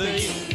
the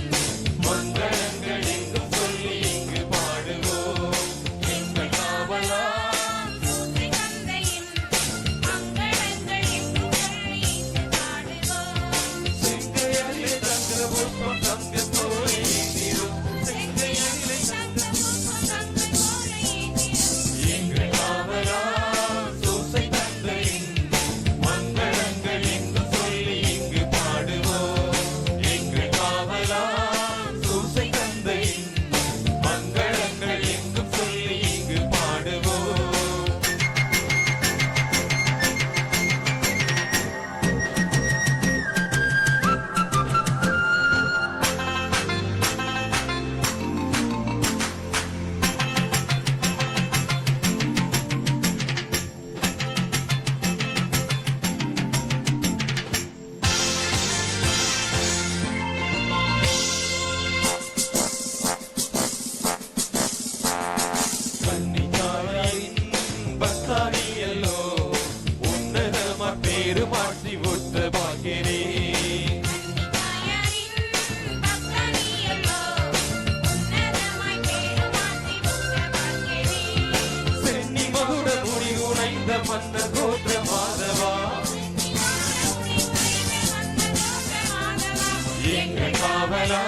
மன்ன கோத்திர மாதவா எங்கள் காவலா?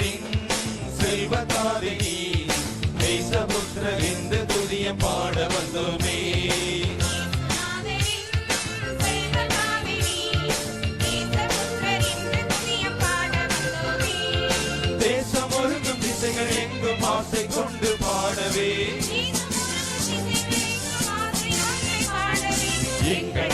சகோதரின் செல்வதாரிணி தேசபுத்திர இந்த துதிய பாட வந்தோமே தேசம் ஒருங்கும் திசைகள் பாடவே. எங்கள்